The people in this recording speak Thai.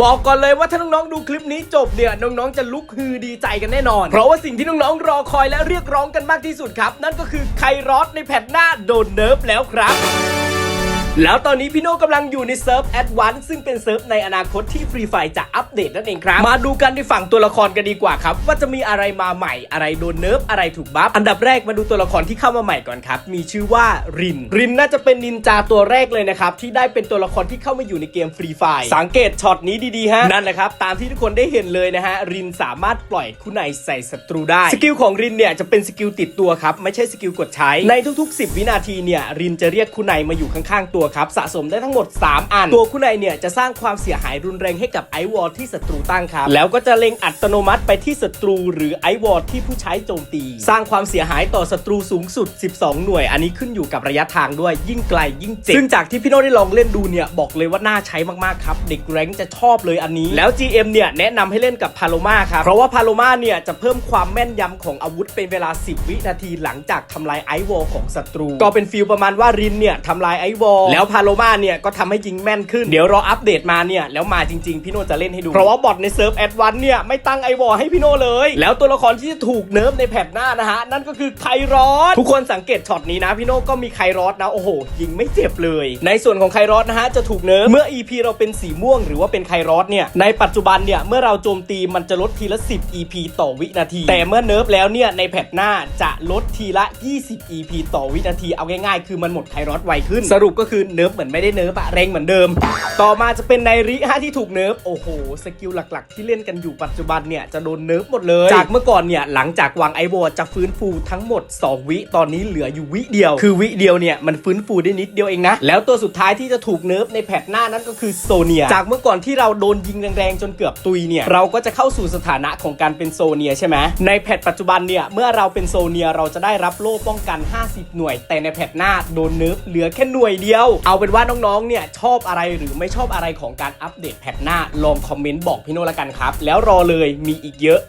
บอกก่อนเลยว่าถ้าน้องๆดูคลิปนี้จบเนี่ยน้องๆจะลุกฮือดีใจกันแน่นอน เพราะว่าสิ่งที่น้องๆรอคอยและเรียกร้องกันมากที่สุดครับ นั่นก็คือไครอสในแพทหน้าโดนเนิร์ฟแล้วครับ แล้วตอนนี้พี่โน่กำลังอยู่ในเซิร์ฟแอดวานซ์ซึ่งเป็นเซิร์ฟในอนาคตที่ฟรีไฟจะอัปเดตนั่นเองครับ มาดูกันในฝั่งตัวละครกันดีกว่าครับ ว่าจะมีอะไรมาใหม่อะไรโดนเนิร์ฟอะไรถูกบัฟอันดับแรกมาดูตัวละครที่เข้ามาใหม่ก่อนครับ มีชื่อว่าริน รินน่าจะเป็นนินจาตัวแรกเลยนะครับที่ได้เป็นตัวละครที่เข้ามาอยู่ในเกมฟรีไฟสังเกตช็อตนี้ดีๆฮะนั่นแหละครับตามที่ทุกคนได้เห็นเลยนะฮะรินสามารถปล่อยคุณไนใส่ศัตรูได้สกิลของรินเนี่ยจะเป็นสกิลติดตัวครับไม่ใช่สกิลกดใช้ในทุกๆ 10 วินาทีเนี่ยรินจะเรียกคุณไนมาอยู่ข้างๆตัวครับสะสมได้ทั้งหมด 3 อัน ตัวคุณไนเนี่ยจะสร้างความเสียหายรุนแรงให้กับไอวอลที่ศัตรูตั้งครับ แล้วก็จะเล็งอัตโนมัติไปที่ศัตรูหรือไอวอลที่ผู้ใช้โจมตี สร้างความเสียหายต่อศัตรูสูงสุด 12 หน่วย อันนี้ขึ้นอยู่กับระยะทางด้วยยิ่งไกลยิ่งเจ็บซึ่งจากที่พี่โน้ตได้ลองเล่นดูเนี่ยบอกเลยว่าน่าใช้มากๆครับเด็กแรงจะชอบเลยอันนี้ แล้ว GM เนี่ยแนะนำให้เล่นกับพาโลมาครับเพราะว่าพาโลมาเนี่ยจะเพิ่มความแม่นยำของอาวุธเป็นเวลา 10 วินาทีหลังจากทำลายไอวอลของศัตรู ก็เป็นฟีลประมาณว่ารินเนี่ยทำลายไอวอลแล้วพาโลมาเนี่ยก็ทำให้ยิงแม่นขึ้น เดี๋ยวรออัปเดตมาเนี่ยแล้วมาจริง ๆ พี่โนจะเล่นให้ดู เพราะว่าบอทในเซิร์ฟแอดวันเนี่ยไม่ตั้งไอวอลให้พี่โนเลย แล้วตัวละครที่จะถูกเนิร์ฟในแพทหน้านะฮะนั่นก็คือไครอสทุกคนสังเกตช็อตนี้นะพี่โนก็มีไครอสนะโอ้โหยิงไม่เจ็บเลย ในส่วนของไครอสนะฮะจะถูกเนิร์ฟเมื่อ EP เราเป็นสีม่วงหรือว่าเป็นไครอสเนี่ยในปัจจุบันเนี่ยเมื่อเราโจมตีมันจะลดทีละ 10 EP ต่อวินาที แต่เมื่อเนิร์ฟแล้วเนี่ยในแพทหน้าจะลดทีละ 20 EP ต่อวินาทีเอาง่ายๆ คือมันหมดไครอสไวขึ้น สรุปก็คือเนิร์ฟเหมือนไม่ได้เนิร์ฟอะแรงเหมือนเดิม ต่อมาจะเป็นไนริฮะที่ถูกเนิร์ฟโอ้โหสกิลหลักๆ ที่เล่นกันอยู่ปัจจุบันเนี่ยจะโดนเนิร์ฟหมดเลย จากเมื่อก่อนเนี่ยหลังจากวางไอวอจะฟื้นฟูทั้งหมด 2 วิตอนนี้เหลืออยู่วิเดียว คือวิเดียวเนี่ยมันฟื้นฟูได้นิดเดียวเองนะ แล้วตัวสุดท้ายที่จะถูกเนิร์ฟในแพทหน้านั้นก็คือโซเนีย จากเมื่อก่อนที่เราโดนยิงแรงๆจนเกือบตุยเนี่ยเราก็จะเข้าสู่สถานะของการเป็นโซเนียใช่ไหมในแพทปัจจุบันเนี่ยเมื่อเราเป็นโซเนียเราจะได้รับโล่ป้องกัน 50 หน่วย แต่ในแพทหน้าโดนเนิร์ฟเหลือแค่หน่วยเดียวเอาเป็นว่าน้องๆ เนี่ยชอบอะไรหรือไม่ชอบอะไรของการอัปเดตแพทหน้าลองคอมเมนต์บอกพี่โนละกันครับ แล้วรอเลยมีอีกเยอะ